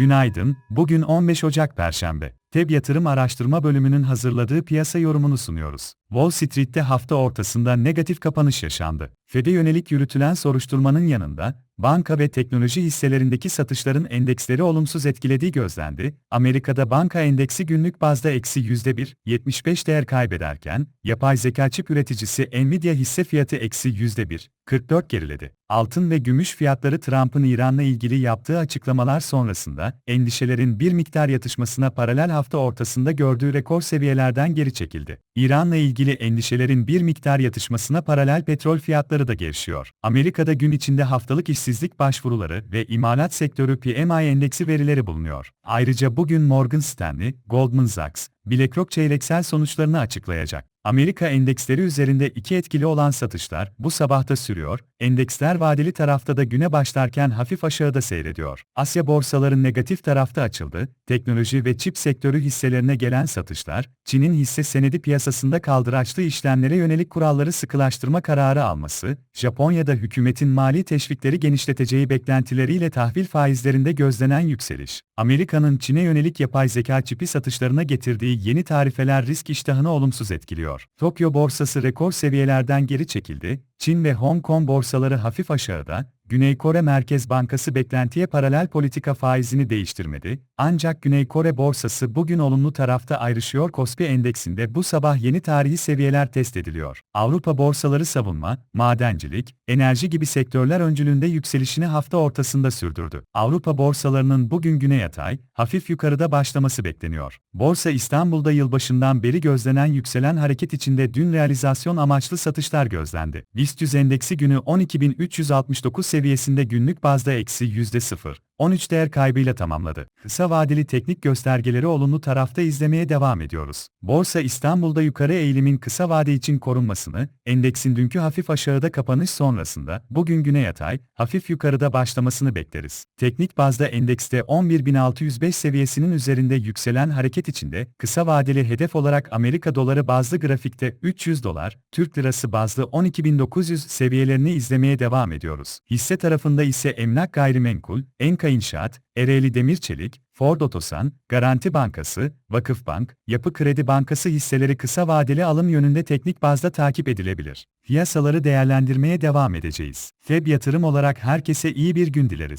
Günaydın, bugün 15 Ocak Perşembe. TEB Yatırım Araştırma Bölümünün hazırladığı piyasa yorumunu sunuyoruz. Wall Street'te hafta ortasında negatif kapanış yaşandı. Fed'e yönelik yürütülen soruşturmanın yanında, banka ve teknoloji hisselerindeki satışların endeksleri olumsuz etkilediği gözlendi. Amerika'da banka endeksi günlük bazda eksi %1, 75 değer kaybederken, yapay zeka çip üreticisi Nvidia hisse fiyatı eksi %1, 44 geriledi. Altın ve gümüş fiyatları Trump'ın İran'la ilgili yaptığı açıklamalar sonrasında, endişelerin bir miktar yatışmasına paralel hafta ortasında gördüğü rekor seviyelerden geri çekildi. İran'la ilgili endişelerin bir miktar yatışmasına paralel petrol fiyatları da gevşiyor. Amerika'da gün içinde haftalık işsizlik başvuruları ve imalat sektörü PMI endeksi verileri bulunuyor. Ayrıca bugün Morgan Stanley, Goldman Sachs, BlackRock çeyreksel sonuçlarını açıklayacak. Amerika endeksleri üzerinde iki etkili olan satışlar bu sabahta sürüyor, endeksler vadeli tarafta da güne başlarken hafif aşağıda seyrediyor. Asya borsaları negatif tarafta açıldı, teknoloji ve çip sektörü hisselerine gelen satışlar, Çin'in hisse senedi piyasasında kaldıraçlı işlemlere yönelik kuralları sıkılaştırma kararı alması, Japonya'da hükümetin mali teşvikleri genişleteceği beklentileriyle tahvil faizlerinde gözlenen yükseliş, Amerika'nın Çin'e yönelik yapay zeka çipi satışlarına getirdiği yeni tarifeler risk iştahını olumsuz etkiliyor. Tokyo borsası rekor seviyelerden geri çekildi, Çin ve Hong Kong borsaları hafif aşağıda, Güney Kore Merkez Bankası beklentiye paralel politika faizini değiştirmedi, ancak Güney Kore borsası bugün olumlu tarafta ayrışıyor Kospi endeksinde bu sabah yeni tarihi seviyeler test ediliyor. Avrupa borsaları savunma, madencilik, enerji gibi sektörler öncülüğünde yükselişini hafta ortasında sürdürdü. Avrupa borsalarının bugün güne yatay, hafif yukarıda başlaması bekleniyor. Borsa İstanbul'da yılbaşından beri gözlenen yükselen hareket içinde dün realizasyon amaçlı satışlar gözlendi. BIST endeksi günü 12.369 seviyesinde günlük bazda eksi %0. 13 değer kaybıyla tamamladı. Kısa vadeli teknik göstergeleri olumlu tarafta izlemeye devam ediyoruz. Borsa İstanbul'da yukarı eğilimin kısa vade için korunmasını, endeksin dünkü hafif aşağıda kapanış sonrasında bugün güne yatay, hafif yukarıda başlamasını bekleriz. Teknik bazda endekste 11.605 seviyesinin üzerinde yükselen hareket içinde kısa vadeli hedef olarak Amerika doları bazlı grafikte 300 dolar, Türk lirası bazlı 12.900 seviyelerini izlemeye devam ediyoruz. Hisse tarafında ise emlak gayrimenkul, Enka İnşaat, Ereğli Demir Çelik, Ford Otosan, Garanti Bankası, Vakıfbank, Yapı Kredi Bankası hisseleri kısa vadeli alım yönünde teknik bazda takip edilebilir. Piyasaları değerlendirmeye devam edeceğiz. FEB yatırım olarak herkese iyi bir gün dileriz.